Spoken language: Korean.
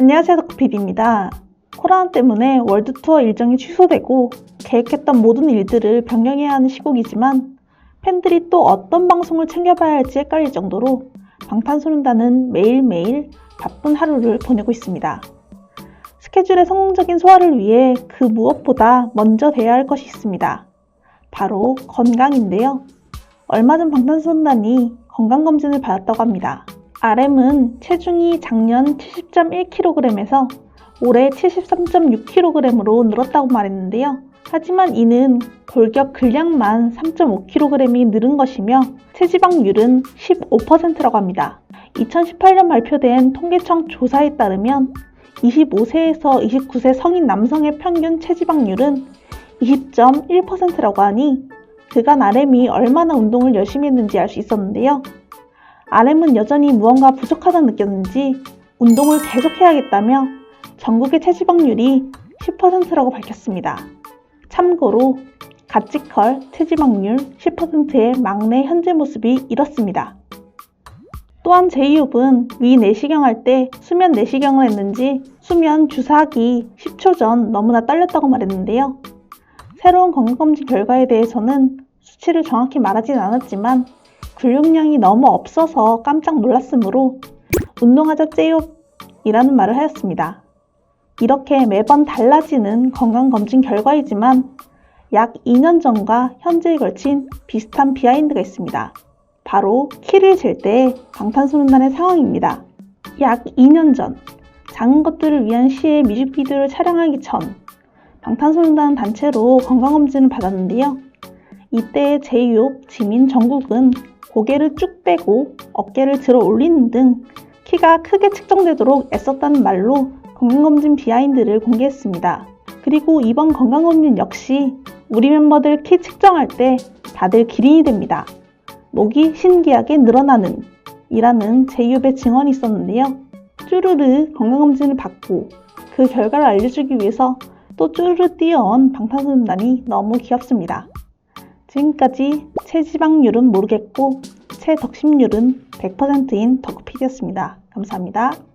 안녕하세요 덕PD입니다. 코로나 때문에 월드 투어 일정이 취소되고 계획했던 모든 일들을 변경해야 하는 시국이지만 팬들이 또 어떤 방송을 챙겨봐야 할지 헷갈릴 정도로 방탄소년단은 매일매일 바쁜 하루를 보내고 있습니다. 스케줄의 성공적인 소화를 위해 그 무엇보다 먼저 돼야 할 것이 있습니다. 바로 건강인데요. 얼마 전 방탄소년단이 건강검진을 받았다고 합니다. RM은 체중이 작년 70.1kg에서 올해 73.6kg으로 늘었다고 말했는데요. 하지만 이는 골격 근량만 3.5kg이 늘은 것이며 체지방률은 15%라고 합니다. 2018년 발표된 통계청 조사에 따르면 25세에서 29세 성인 남성의 평균 체지방률은 20.1%라고 하니 그간 RM이 얼마나 운동을 열심히 했는지 알 수 있었는데요. RM은 여전히 무언가 부족하다 느꼈는지 운동을 계속해야겠다며 전국의 체지방률이 10%라고 밝혔습니다. 참고로 가치컬 체지방률 10%의 막내 현재 모습이 이렇습니다. 또한 제이홉은 위 내시경 할 때 수면 내시경을 했는지 수면 주사하기 10초 전 너무나 떨렸다고 말했는데요. 새로운 건강검진 결과에 대해서는 수치를 정확히 말하진 않았지만 근육량이 너무 없어서 깜짝 놀랐으므로 운동하자 제이홉이라는 말을 하였습니다. 이렇게 매번 달라지는 건강검진 결과이지만 약 2년 전과 현재에 걸친 비슷한 비하인드가 있습니다. 바로 키를 잴 때의 방탄소년단의 상황입니다. 약 2년 전, 작은 것들을 위한 시의 뮤직비디오를 촬영하기 전, 방탄소년단 단체로 건강검진을 받았는데요. 이때 제이홉, 지민, 정국은 고개를 쭉 빼고 어깨를 들어 올리는 등 키가 크게 측정되도록 애썼다는 말로 건강검진 비하인드를 공개했습니다. 그리고 이번 건강검진 역시 우리 멤버들 키 측정할 때 다들 기린이 됩니다. 목이 신기하게 늘어나는 이라는 제이홉의 증언이 있었는데요. 쭈르르 건강검진을 받고 그 결과를 알려주기 위해서 또 쭈르르 뛰어온 방탄소년단이 너무 귀엽습니다. 지금까지 체지방률은 모르겠고 체덕심률은 100%인 덕후피디였습니다. 감사합니다.